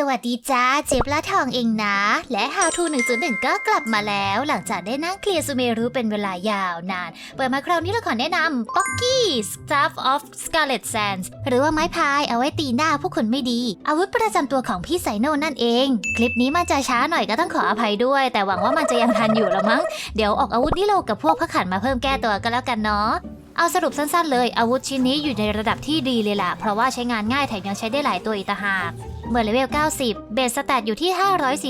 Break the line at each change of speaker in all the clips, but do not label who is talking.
สวัสดีจ้าเจ็บละทองเองนะ และ How to 101 ก็กลับมาแล้วหลังจากได้นั่งเคลียร์ซูเมรุเป็นเวลายาวนาน เปิดมาคราวนี้เราขอแนะนำ Pocky Staff of Scarlet Sands หรือว่าไม้พายเอาไว้ตีหน้าผู้คนไม่ดี อาวุธประจำตัวของพี่ไซโนนั่นเอง คลิปนี้มันจะช้าหน่อยก็ต้องขออภัยด้วย แต่หวังว่ามันจะยังทันอยู่ละมั้ง เดี๋ยวออกอาวุธนิโลกับพวกพระขันมาเพิ่มแก้ตัวก็แล้วกันเนาะ เอาสรุปสั้นๆเลย อาวุธชิ้นนี้อยู่ในระดับที่ดีเลยล่ะ เพราะว่าใช้งานง่ายแถมยังใช้ได้หลายตัวอีกต่างหากเมื่อเลเวล 90 เบสสแตทอยู่ที่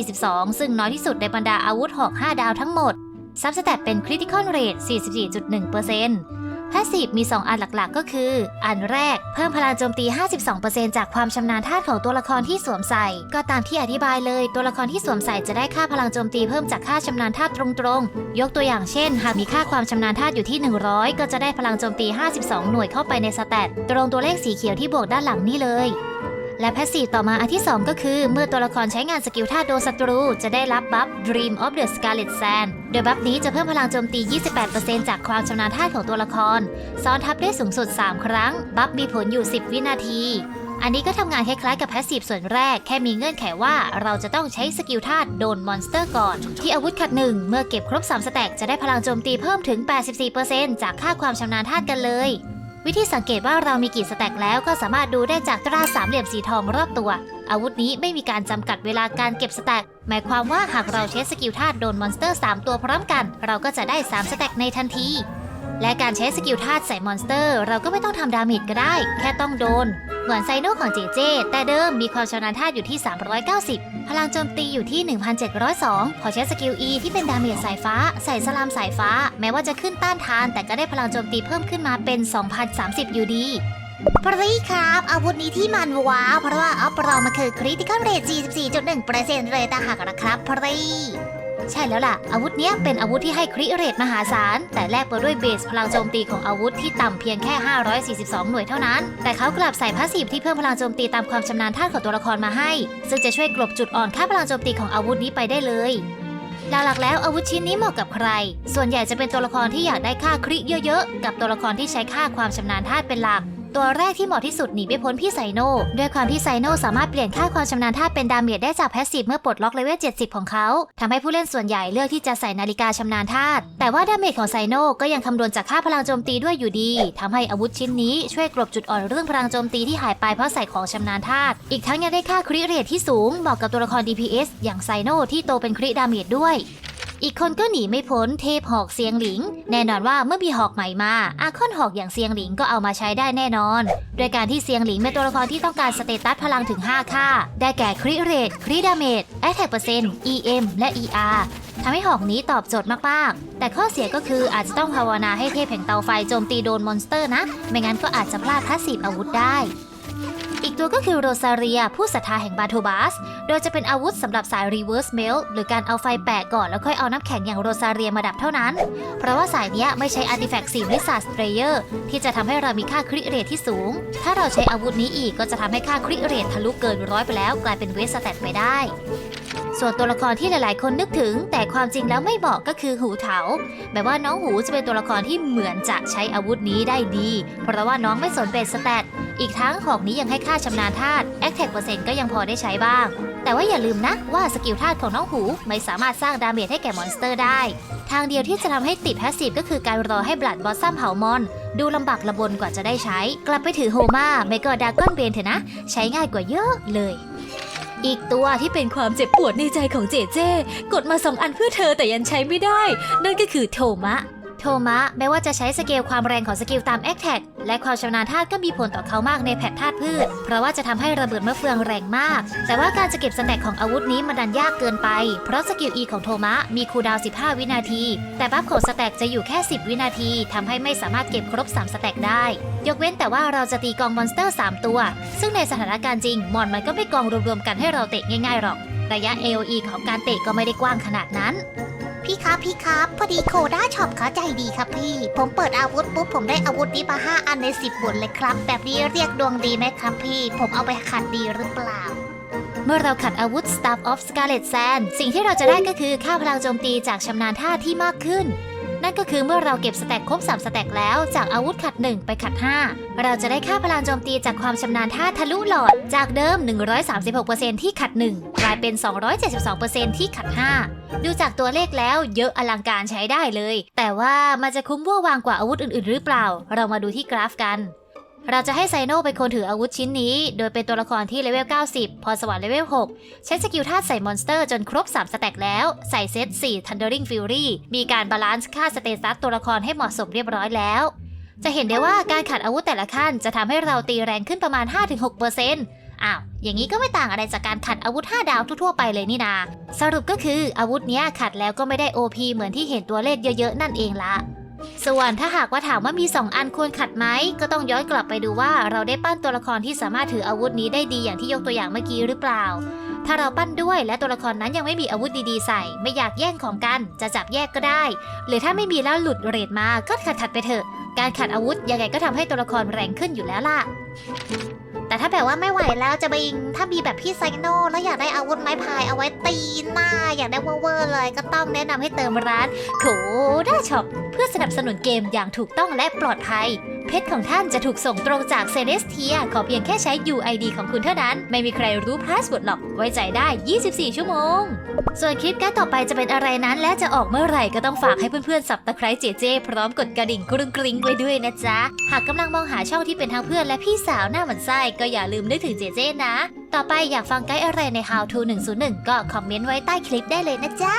542 ซึ่งน้อยที่สุดในบรรดาอาวุธหอก5ดาวทั้งหมดซับสแตทเป็นคริติคอลเรท44.1% แพสซีฟมี 2 อันหลักๆ ก็คือ อันแรกเพิ่มพลังโจมตี 52%จากความชำนาญธาตุของตัวละครที่สวมใส่ ก็ตามที่อธิบายเลย ตัวละครที่สวมใส่จะได้ค่าพลังโจมตีเพิ่มจากค่าชำนาญธาตุตรงๆ ยกตัวอย่างเช่น หากมีค่าความชำนาญธาตุอยู่ที่ 100 ก็จะได้พลังโจมตี 52 หน่วยเข้าไปในสแตตตรงตัวเลขสีเขียวที่บวกด้านหลังนี่เลย และแพสซีฟต่อมาอันที่ 2 ก็คือ เมื่อตัวละครใช้งานสกิลท่าโดนศัตรู จะได้รับบัฟ Dream of the Scarlet Sand โดยบัฟนี้จะเพิ่มพลังโจมตี 28%จากความชำนาญท่าของตัวละคร ซ้อนทับได้สูงสุด 3 ครั้ง บัฟมีผลอยู่ 10 วินาที อันนี้ก็ทำงานคล้ายๆกับแพสซีฟส่วนแรก แค่มีเงื่อนไขว่าเราจะต้องใช้สกิลธาตุโดนมอนสเตอร์ก่อน ที่อาวุธขัดหนึ่งเมื่อเก็บครบ3สแต็กจะได้พลังโจมตีเพิ่มถึง 84%จากค่าความชำนาญธาตุกันเลย วิธีสังเกตว่าเรามีกี่สแต็กแล้วก็สามารถดูได้จากตราสามเหลี่ยมสีทองรอบตัว อาวุธนี้ไม่มีการจำกัดเวลาการเก็บสแต็กหมายความว่าหากเราใช้สกิลธาตุโดนมอนสเตอร์ 3 ตัวพร้อมกัน เราก็จะได้ 3 สแต็กในทันที และการใช้สกิลธาตุใส่มอนสเตอร์ เราก็ไม่ต้องทำดาเมจก็ได้ แค่ต้องโดน เหมือนไซโนของเจเจ แต่เดิมมีความชำนาญธาตุอยู่ที่ 390 พลังโจมตีอยู่ที่ 1,702 พอใช้สกิล E ที่เป็นดาเมจสายฟ้า ใส่สลามสายฟ้า แม้ว่าจะขึ้นต้านทาน แต่ก็ได้พลังโจมตีเพิ่มขึ้นมาเป็น 2,030 อยู่ดีปรีครับ อาวุธนี้ที่มันว้าวเพราะว่าอัพเรามาคือคริติคอลเรท44.1%เลยต่างหากนะครับปรี ใช่แล้วล่ะ อาวุธเนี้ยเป็นอาวุธที่ให้คริเรทมหาศาล แต่แลกมาด้วยเบสพลังโจมตีของอาวุธที่ต่ำเพียงแค่ 542 หน่วยเท่านั้น แต่เขากลับใส่พาสซีฟที่เพิ่มพลังโจมตีตามความชำนาญท่าของตัวละครมาให้ ซึ่งจะช่วยกลบจุดอ่อนค่าพลังโจมตีของอาวุธนี้ไปได้เลยหลักๆแล้วอาวุธชิ้นนี้เหมาะกับใคร ส่วนใหญ่จะเป็นตัวละครที่อยากได้ค่าคริเยอะๆ กับตัวละครที่ใช้ค่าความชำนาญธาตุเป็นหลัก ตัวแรกที่เหมาะที่สุดหนีไม่พ้นพี่ไซโนด้วยความที่ไซโนสามารถเปลี่ยนค่าความชำนาญธาตุเป็นดาเมจได้จากแพสซีฟเมื่อปลดล็อกเลเวล 70 ของเขาทำให้ผู้เล่นส่วนใหญ่เลือกที่จะใส่นาฬิกาชำนาญธาตุแต่ว่าดาเมจของไซโนก็ยังคำนวณจากค่าพลังโจมตีด้วยอยู่ดีทำให้อาวุธชิ้นนี้ช่วยกลบจุดอ่อนเรื่องพลังโจมตีที่หายไปเพราะใส่ของชำนาญธาตุอีกทั้งยังได้ค่าคริเรทที่สูงเหมาะกับตัวละคร DPS อย่างไซโนที่โตเป็นคริดาเมจด้วย อีกคนก็หนีไม่พ้นเทพหอกเซียงหลิง แน่นอนว่าเมื่อมีหอกใหม่มา อาคอนหอกอย่างเซียงหลิงก็เอามาใช้ได้แน่นอนโดยการที่เซียงหลิงเป็นตัวละครที่ต้องการสเตตัสพลังถึง 5 ค่า ได้แก่คริเรทคริดาเมจแอ t แทกเปอร์เซ็นต์ EM และ ER ทำให้หอกนี้ตอบโจทย์มากๆ แต่ข้อเสียก็คืออาจจะต้องภาวนาให้เทพแห่งเตาไฟโจมตีโดนมอนสเตอร์นะ ไม่งั้นก็อาจจะพลาดพาสซีอาวุธได้ ตัวก็คือโรซาเรียผู้ศรัทธาแห่งบาโทบาส โดยจะเป็นอาวุธสำหรับสาย reverse melt หรือการเอาไฟแปะก่อนแล้วค่อยเอาน้ำแข็งอย่างโรซาเรียมาดับเท่านั้น เพราะว่าสายนี้ไม่ใช้ artifact สี Blizzard Sprayer ที่จะทำให้เรามีค่าคริเรทที่สูง ถ้าเราใช้อาวุธนี้อีกก็จะทำให้ค่าคริเรททะลุเกินร้อยไปแล้ว กลายเป็นเวสสแตทไปได้ ส่วนตัวละครที่หลาย ๆ คนนึกถึง แต่ความจริงแล้วไม่เหมาะก็คือหูเถาแบบว่าน้องหูจะเป็นตัวละครที่เหมือนจะใช้อาวุธนี้ได้ดี เพราะว่าน้องไม่สนเบสสแตท อีกทั้งหอกนี้ยังให้ค่าชำนาญธาตุแอคแท็กเปอร์เซ็นต์ก็ยังพอได้ใช้บ้าง แต่ว่าอย่าลืมนะว่าสกิลธาตุของน้องหูไม่สามารถสร้างดาเมจให้แก่มอนสเตอร์ได้ ทางเดียวที่จะทำให้ติดแพสซีฟก็คือการรอให้บลัดบอสซัมเผามอน ดูลำบากลำบนกว่าจะได้ใช้ กลับไปถือโฮมาไม่ก็ดากอนเบนเถอะนะ ใช้ง่ายกว่าเยอะเลยอีกตัวที่เป็นความเจ็บปวดในใจของเจเจ กดมาสองอันเพื่อเธอแต่ยังใช้ไม่ได้ นั่นก็คือโทมะ ทมะ แม้ว่าจะใช้สเกลความแรงของสกิลตามแอคแท็กและความชำนาญธาตุก็มีผลต่อเขามากในแพทธาตุพืช เพราะว่าจะทำให้ระเบิดมะเฟืองแรงมาก แต่ว่าการจะเก็บสแต็กของอาวุธนี้มันดันยากเกินไป เพราะสกิล E ของโทมะมีคูดาว 15 วินาที แต่บัฟของสแต็กจะอยู่แค่ 10 วินาทีทำให้ไม่สามารถเก็บครบ 3 สแต็กได้ ยกเว้นแต่ว่าเราจะตีกองมอนสเตอร์ 3 ตัว ซึ่งในสถานการณ์จริงมอนมันก็ไม่กองรวมๆกันให้เราเตะง่ายๆหรอก ระยะ AOE ของการเตะก็ไม่ได้กว้างขนาดนั้น พี่ครับพี่ครับ พอดีโคด้าช็อปเขาใจดีครับพี่ ผมเปิดอาวุธปุ๊บผมได้อาวุธนี้มาห้าอันในสิบบุญเลยครับ แบบนี้เรียกดวงดีไหมครับพี่ ผมเอาไปขัดดีหรือเปล่า เมื่อเราขัดอาวุธ Staff of Scarlet Sand สิ่งที่เราจะได้ก็คือค่าพลังโจมตีจากชำนาญท่าที่มากขึ้น นั่นก็คือเมื่อเราเก็บสแต็กครบ3สแต็กแล้ว จากอาวุธขัด 1 ไปขัด 5 เราจะได้ค่าพลังโจมตีจากความชำนาญท่าทะลุหลอด จากเดิม 136%ที่ขัด 1 กลายเป็น 272%ที่ขัด 5 ดูจากตัวเลขแล้วเยอะอลังการใช้ได้เลย แต่ว่ามันจะคุ้มว่าวางกว่าอาวุธอื่นๆ หรือเปล่า เรามาดูที่กราฟกัน เราจะให้ไซโนเป็นคนถืออาวุธชิ้นนี้ โดยเป็นตัวละครที่เลเวล 90 พรสวรรค์เลเวล 6 ใช้สกิลธาตุใส่มอนสเตอร์จนครบ 3 สแต็กแล้ว ใส่เซต 4 Thundering Fury มีการบาลานซ์ค่าสเตตัสตัวละครให้เหมาะสมเรียบร้อยแล้ว จะเห็นได้ว่าการขัดอาวุธแต่ละขั้นจะทำให้เราตีแรงขึ้นประมาณ 5-6%อ้าว อย่างนี้ก็ไม่ต่างอะไรจากการขัดอาวุธ 5 ดาวทั่วๆไปเลยนี่นา สรุปก็คืออาวุธเนี้ยขัดแล้วก็ไม่ได้ OP เหมือนที่เห็นตัวเลขเยอะๆ นั่นเองละ ส่วนถ้าหากว่าถามว่ามี 2 อันควรขัดไหม ก็ต้องย้อนกลับไปดูว่าเราได้ปั้นตัวละครที่สามารถถืออาวุธนี้ได้ดีอย่างที่ยกตัวอย่างเมื่อกี้หรือเปล่า ถ้าเราปั้นด้วยและตัวละครนั้นยังไม่มีอาวุธดีๆใส่ ไม่อยากแย่งของกัน จะจับแยกก็ได้ หรือถ้าไม่มีแล้วหลุดเรทมาก็ขัดขัดไปเถอะ การขัดอาวุธยังไงก็ทำให้ตัวละครแรงขึ้นอยู่แล้วล่ะ แต่ถ้าแบบว่าไม่ไหวแล้วจะบิง ถ้ามีแบบพี่ไซโนแล้วอยากได้อาวุธไม้พายเอาไว้ตีหน้า อยากได้เวอร์เลยก็ต้องแนะนำให้เติมร้านโคด้าช็อปเพื่อสนับสนุนเกมอย่างถูกต้องและปลอดภัย เพชรของท่านจะถูกส่งตรงจากเซเลสเทียขอเพียงแค่ใช้ UID ของคุณเท่านั้น ไม่มีใครรู้พาสเวิร์ดหรอก ไว้ใจได้ 24 ชั่วโมง ส่วนคลิปการต่อไปจะเป็นอะไรนั้น และจะออกเมื่อไหร่ก็ต้องฝากให้เพื่อนๆสับตะไคร้เจเจพร้อมกดกระดิ่งกรุงกริ้งไว้ด้วยนะจ๊ะ หากกำลังมองหาช่องที่เป็นทั้งเพื่อนและพี่สาวหน้าหมันไส้ก็อย่าลืมนึกถึงเจเจนะ ต่อไปอยากฟังไกด์อะไรใน How to 101 ก็คอมเมนต์ไว้ใต้คลิปได้เลยนะจ๊ะ